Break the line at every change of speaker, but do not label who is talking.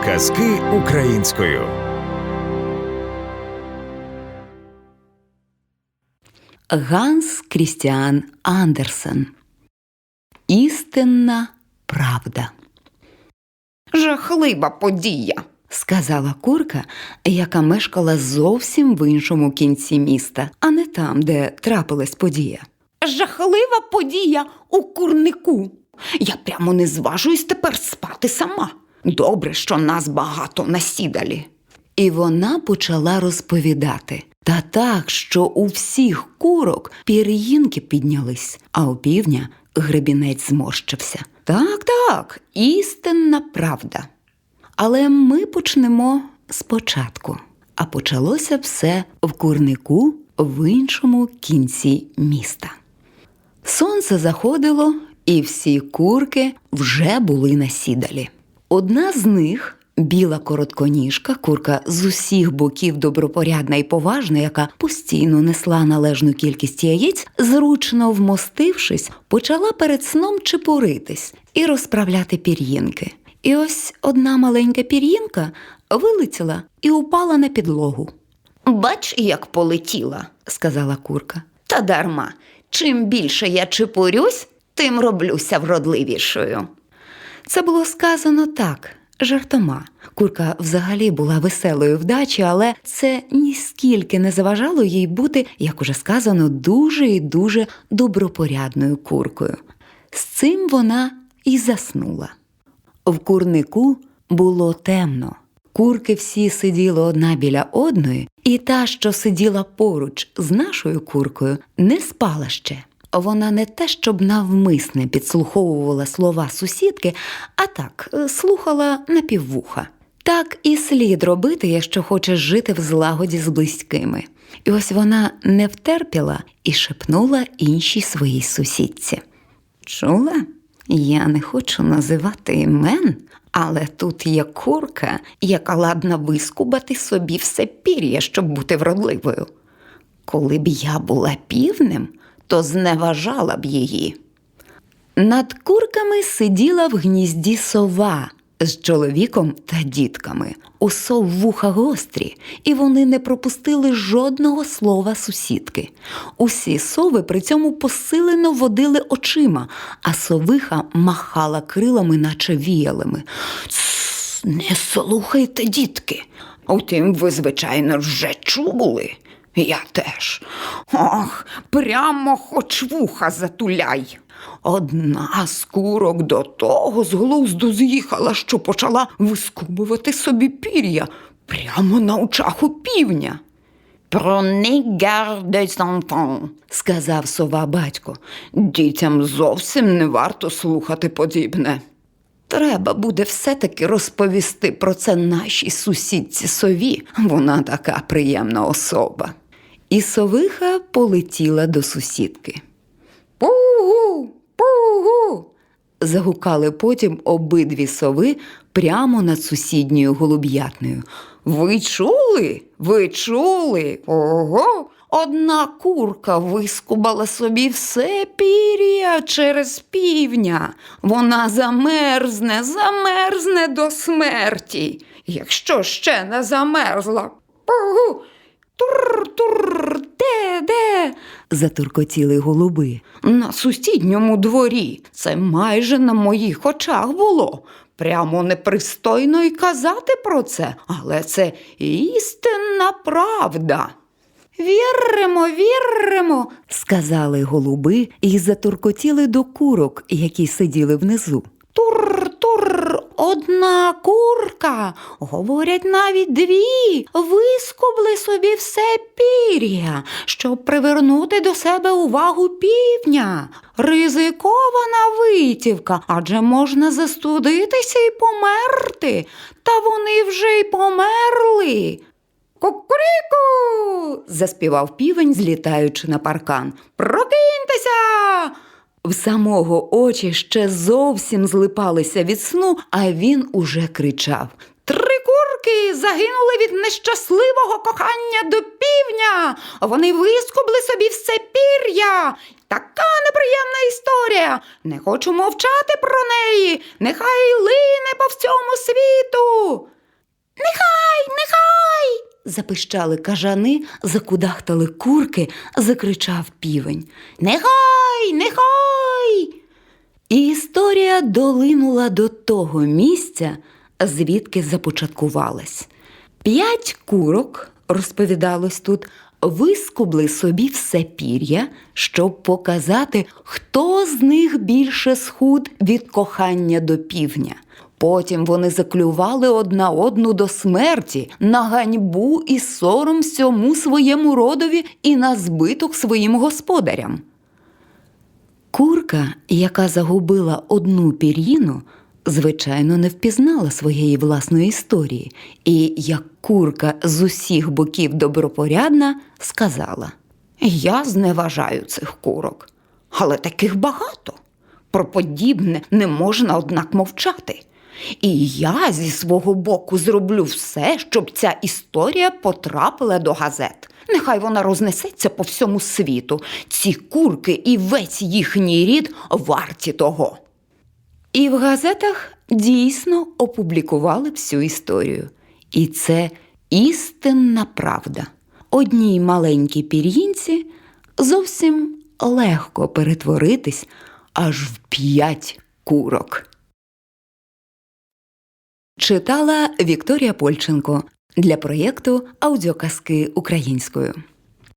Аудіоказки українською.
Ганс Крістіан Андерсен. Істинна правда.
Жахлива подія.
Сказала курка, яка мешкала зовсім в іншому кінці міста, а не там, де трапилась подія.
Жахлива подія у курнику. Я прямо не зважуюсь тепер спати сама. Добре, що нас багато насідалі.
І вона почала розповідати. Та так, що у всіх курок пір'їнки піднялись, а у півня гребінець зморщився. Так, так, істинна правда. Але ми почнемо спочатку. А почалося все в курнику в іншому кінці міста. Сонце заходило, і всі курки вже були насідалі. Одна з них, біла коротконіжка, курка з усіх боків добропорядна і поважна, яка постійно несла належну кількість яєць, зручно вмостившись, почала перед сном чепуритись і розправляти пір'їнки. І ось одна маленька пір'їнка вилетіла і упала на підлогу,
Бач, як полетіла,
сказала курка.
та дарма. Чим більше я чепурюсь, тим роблюся вродливішою.
Це було сказано так, жартома. Курка взагалі була веселою вдачі, але це ніскільки не заважало їй бути, як уже сказано, дуже і дуже добропорядною куркою. З цим вона і заснула. В курнику було темно. Курки всі сиділи одна біля одної, і та, що сиділа поруч з нашою куркою, не спала ще. Вона не те, щоб навмисне підслуховувала слова сусідки, а так е, слухала напіввуха. Так і слід робити, якщо хочеш жити в злагоді з близькими. І ось вона не втерпіла і шепнула іншій своїй сусідці. Чула? Я не хочу називати імен, але тут є курка, яка ладна вискубати собі все пір'я, щоб бути вродливою. Коли б я була півнем, то зневажала б її. Над курками сиділа в гнізді сова з чоловіком та дітками. У сов вуха гострі, і вони не пропустили жодного слова сусідки. Усі сови при цьому посилено водили очима, а совиха махала крилами, наче віялими.
Не слухайте, дітки. Утім, ви, звичайно, вже чули. Я теж. Ох, прямо хоч вуха затуляй. Одна з курок до того з глузду з'їхала, що почала вискубувати собі пір'я прямо на очах у півня. Des enfants, сказав сова батько. Дітям зовсім не варто слухати подібне. Треба буде все-таки розповісти про це нашій сусідці сові. Вона така приємна особа.
І совиха полетіла до сусідки.
Пугу, пугу.
Загукали потім обидві сови прямо над сусідньою голуб'ятнею.
Ви чули? Ви чули? Ого. Одна курка вискубала собі все пір'я через півня. Вона замерзне, замерзне до смерті. Якщо ще не замерзла. Пугу. Тур-тур, де, де?
Затуркотіли голуби.
На сусідньому дворі. Це майже на моїх очах було. Прямо непристойно й казати про це, але це істинна правда. Віримо, віримо,
Сказали голуби і затуркотіли до курок, які сиділи внизу.
Тур-тур, одна курка, говорять навіть дві, вискубли собі все пір'я, щоб привернути до себе увагу півня. Ризикована витівка, адже можна застудитися і померти. Та вони вже й померли. Кукуріку. заспівав півень, злітаючи на паркан. Прокиньтеся.
В самого очі ще зовсім злипалися від сну, а він уже кричав.
Три курки загинули від нещасливого кохання до півня. Вони вискубли собі все пір'я. Така неприємна історія. Не хочу мовчати про неї. Нехай лине по всьому світу. Нехай, нехай.
запищали кажани, закудахтали курки, закричав півень. Нехай, нехай. І історія долинула до того місця, звідки започаткувалась. П'ять курок, розповідалось тут, вискубли собі все пір'я, щоб показати, хто з них більше схуд від кохання до півня. Потім вони заклювали одна одну до смерті на ганьбу і сором всьому своєму родові і на збиток своїм господарям. Курка, яка загубила одну пір'їну, звичайно, не впізнала своєї власної історії, і як курка з усіх боків добропорядна, сказала:
Я зневажаю цих курок, але таких багато. Про подібне не можна, однак, мовчати. І я зі свого боку зроблю все, щоб ця історія потрапила до газет. Нехай вона рознесеться по всьому світу. Ці курки і весь їхній рід варті того.
І в газетах дійсно опублікували всю історію. І це істинна правда. Одній маленькій пір'їнці зовсім легко перетворитись аж в п'ять курок. Читала Вікторія Польченко для проєкту Аудіоказки українською.